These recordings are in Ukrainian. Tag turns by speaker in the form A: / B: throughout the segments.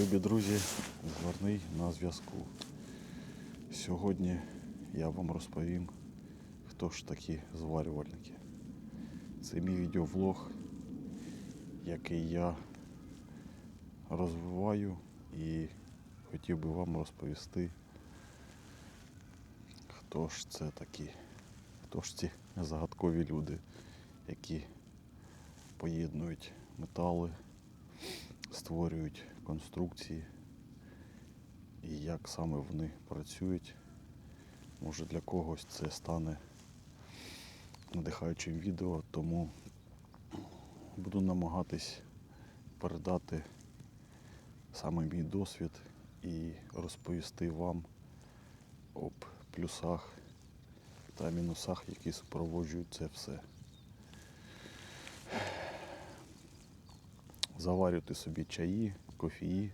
A: Любі друзі, зверний на зв'язку. Сьогодні я вам розповім, хто ж такі зварювальники. Це мій відеовлог, який я розвиваю і хотів би вам розповісти, хто ж це такі, хто ж ці загадкові люди, які поєднують метали, створюють конструкції і як саме вони працюють. Може для когось це стане надихаючим відео, тому буду намагатись передати саме мій досвід і розповісти вам об плюсах та мінусах, які супроводжують це все. Заварюйте собі чаї, кофії,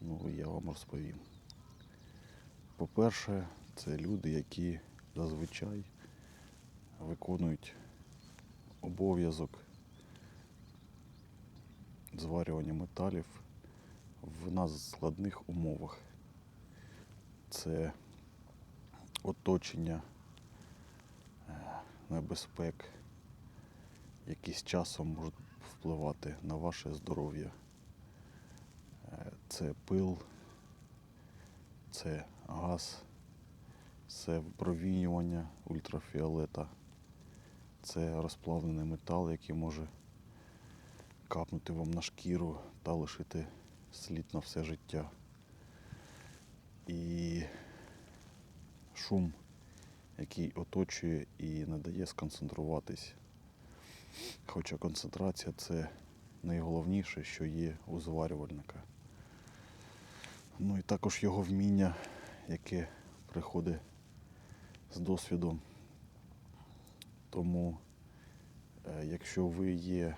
A: ну я вам розповім. По-перше, це люди, які зазвичай виконують обов'язок зварювання металів в надскладних умовах. Це оточення е, небезпек, які з часом можуть впливати на ваше здоров'я. Це пил, це газ, це випромінювання ультрафіолета, це розплавлений метал, який може капнути вам на шкіру та лишити слід на все життя. І шум, який оточує і не дає сконцентруватись. Хоча концентрація це найголовніше, що є у зварювальника. Ну і також його вміння, яке приходить з досвідом. Тому, е, якщо ви є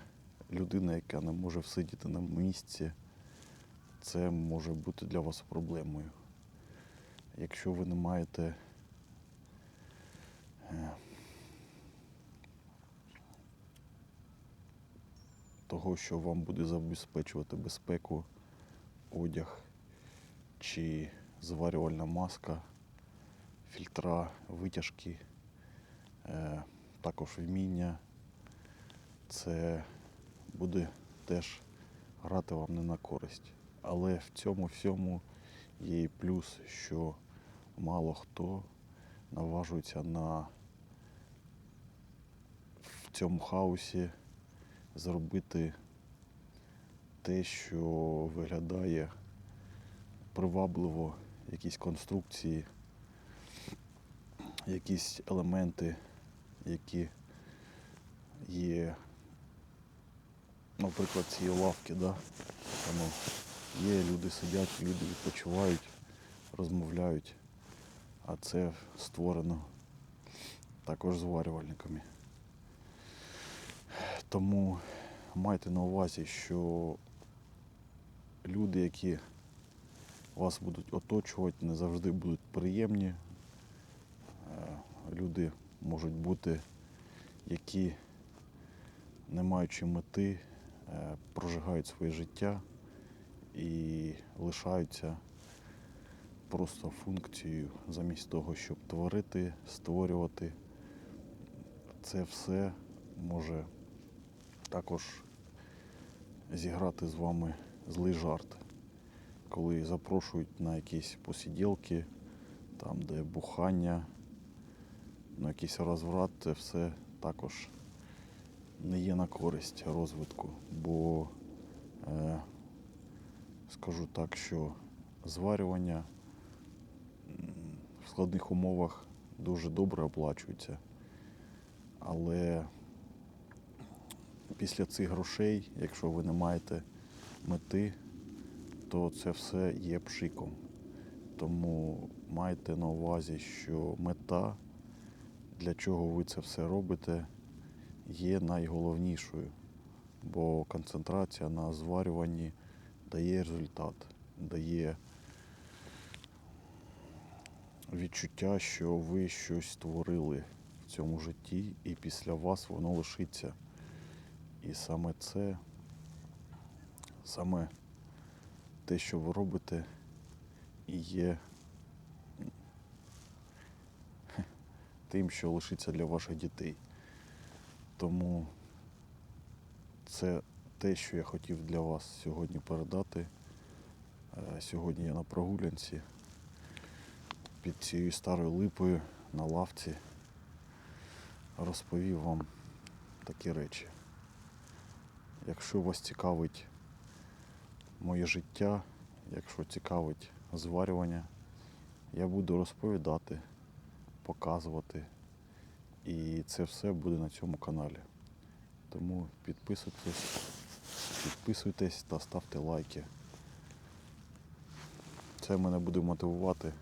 A: людина, яка не може всидіти на місці, це може бути для вас проблемою. Якщо ви не маєте е, того, що вам буде забезпечувати безпеку, одяг чи зварювальна маска, фільтра, витяжки, е, також вміння. Це буде теж грати вам не на користь. Але в цьому всьому є і плюс, що мало хто наважується на в цьому хаосі зробити те, що виглядає привабливо, якісь конструкції, якісь елементи, які є, наприклад, ці лавки, да? Тому є, люди сидять, люди відпочивають, розмовляють, а це створено також зварювальниками. Тому майте на увазі, що люди, які вас будуть оточувати, не завжди будуть приємні. Е, Люди можуть бути, які, не маючи мети, е, прожигають своє життя і лишаються просто функцією замість того, щоб творити, створювати. Це все може також зіграти з вами злий жарт, коли запрошують на якісь посиділки, там, де бухання, на якийсь розврат, це все також не є на користь розвитку, бо е, скажу так, що зварювання в складних умовах дуже добре оплачується, але після цих грошей, якщо ви не маєте мети, то це все є пшиком. Тому майте на увазі, що мета, для чого ви це все робите, є найголовнішою. Бо концентрація на зварюванні дає результат, дає відчуття, що ви щось створили в цьому житті, і після вас воно лишиться. І саме це, саме те, що ви робите, і є тим, що лишиться для ваших дітей. Тому це те, що я хотів для вас сьогодні передати. Е, Сьогодні я на прогулянці під цією старою липою на лавці розповів вам такі речі. Якщо вас цікавить моє життя, якщо цікавить зварювання, я буду розповідати, показувати. І це все буде на цьому каналі. Тому підписуйтесь, підписуйтесь та ставте лайки. Це мене буде мотивувати